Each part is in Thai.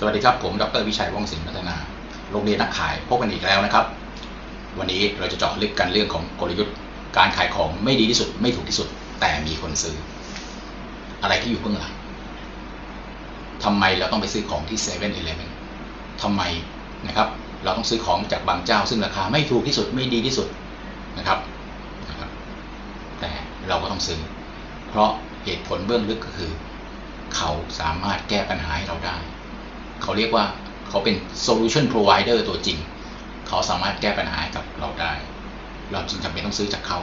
สวัสดีครับ ผมดรวิชัยว่องศิลป์พัฒนา โรงเรียนนักขายพบกันอีกแล้วนะครับ วันนี้เราจะเจาะลึกกันเรื่องของกลยุทธ์ การขายของไม่ดีที่สุด ไม่ถูกที่สุด แต่มีคนซื้อ อะไรที่อยู่เบื้องหลังทำไมเราต้องไปซื้อของที่เซเว่นอีเลฟเว่นทำไมนะครับ เราต้องซื้อของจากบางเจ้า ซึ่งราคาไม่ถูกที่สุดไม่ดีที่สุดนะครับนะครับ แต่เราก็ต้องซื้อ เพราะเหตุผลเบื้องลึกก็คือ เขาสามารถแก้ปัญหาให้เราได้ เขาเรียกว่าเขาเป็น solution provider ตัวจริง เขาสามารถแก้ปัญหาให้กับเราได้ เราจึงจำเป็นต้องซื้อจากเขา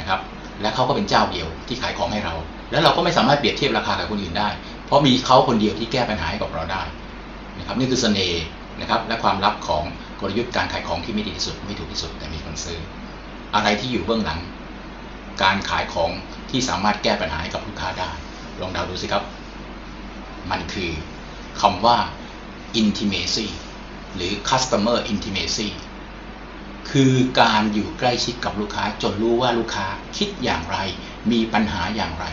นะครับ และเขาก็เป็นเจ้าเดียวที่ขายของให้เรา แล้วเราก็ไม่สามารถเปรียบเทียบราคากับคนอื่นได้ เพราะมีเขาคนเดียวที่แก้ปัญหาให้กับเราได้นะครับนี่คือเสน่ห์นะครับและความลับของกลยุทธ์การขายของที่ไม่ดีที่สุดไม่ถูกที่สุดแต่มีคนซื้อ อะไรที่อยู่เบื้องหลัง การขายของที่สามารถแก้ปัญหาให้กับลูกค้าได้ ลองเดาดูสิครับ มันคือ คำว่า intimacy หรือ customer intimacy คือการอยู่ใกล้ชิดกับลูกค้าจนรู้ว่าลูกค้าคิดอย่างไร มีปัญหาอย่างไร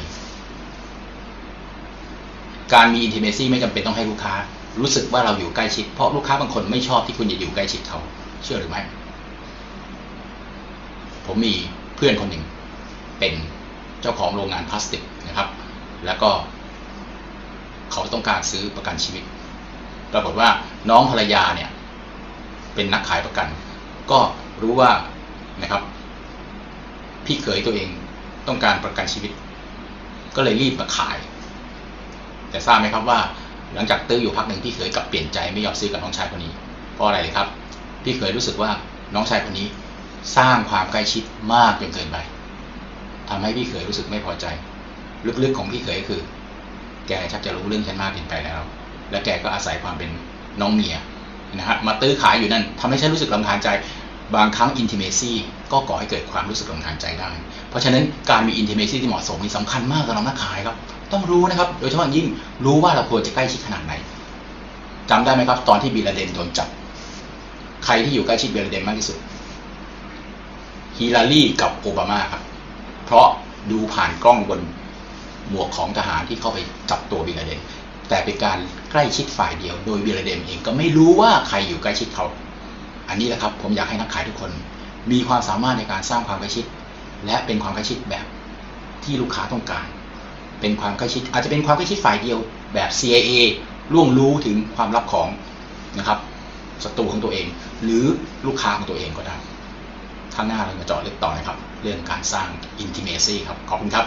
การมี intimacy ไม่จำเป็นต้องให้ลูกค้า รู้สึกว่าเราอยู่ใกล้ชิด เพราะลูกค้าบางคนไม่ชอบที่คุณจะอยู่ใกล้ชิดเขา เชื่อหรือไม่ ผมมีเพื่อนคนหนึ่งเป็นเจ้าของโรงงานพลาสติกนะครับ แล้วก็ เขาต้องการซื้อประกันชีวิต ปรากฏว่าน้องภรรยาเนี่ยเป็นนักขายประกัน ก็รู้ว่านะครับ พี่เขยตัวเองต้องการประกันชีวิต ก็เลยรีบมาขาย แต่ทราบไหมครับว่า หลังจากตื้ออยู่พักหนึ่งพี่เขยกลับเปลี่ยนใจไม่ยอมซื้อกับน้องชายคนนี้ เพราะอะไรเลยครับ พี่เขยรู้สึกว่าน้องชายคนนี้สร้างความใกล้ชิดมากจนเกินไปทำให้พี่เขยรู้สึกไม่พอใจ ลึกๆของพี่เขยคือ แกชักจะรู้เรื่องฉันมากเกินไปแล้ว และแกก็อาศัยความเป็นน้องเมียนะฮะมาตื้อขายอยู่นั่นทำให้ฉันรู้สึกลำคาญใจ บางครั้ง intimacy ก็ก่อให้เกิดความรู้สึกลำคาญใจได้ เพราะฉะนั้นการมี intimacy ที่เหมาะสมมีสำคัญมากสำหรับนักขายครับ ต้องรู้นะครับ โดยเฉพาะอย่างยิ่งรู้ว่าเราควรจะใกล้ชิดขนาดไหนจำได้ไหมครับ ตอนที่บิลาเดนโดนจับ ใครที่อยู่ใกล้ชิดบิลลาเดนมากที่สุดฮิลลารีกับโอบามาครับ เพราะดูผ่านกล้องบน หมวกของทหารที่เข้าไปจับตัวบิลลาเดน แต่เป็นการใกล้ชิดฝ่ายเดียว โดยบิลลาเดนเองก็ไม่รู้ว่าใครอยู่ใกล้ชิดเขา อันนี้แหละครับผมอยากให้นักขายทุกคน มีความสามารถในการสร้างความใกล้ชิด และเป็นความใกล้ชิดแบบที่ลูกค้าต้องการ เป็นความใกล้ชิด อาจจะเป็นความใกล้ชิดฝ่ายเดียวแบบ CIA ล่วงรู้ถึงความลับของนะครับศัตรูของตัวเอง หรือลูกค้าของตัวเองก็ได้ข้างหน้าเรามาเจาะลึกต่อนะครับ เรื่องการสร้าง intimacy ครับ ขอบคุณครับ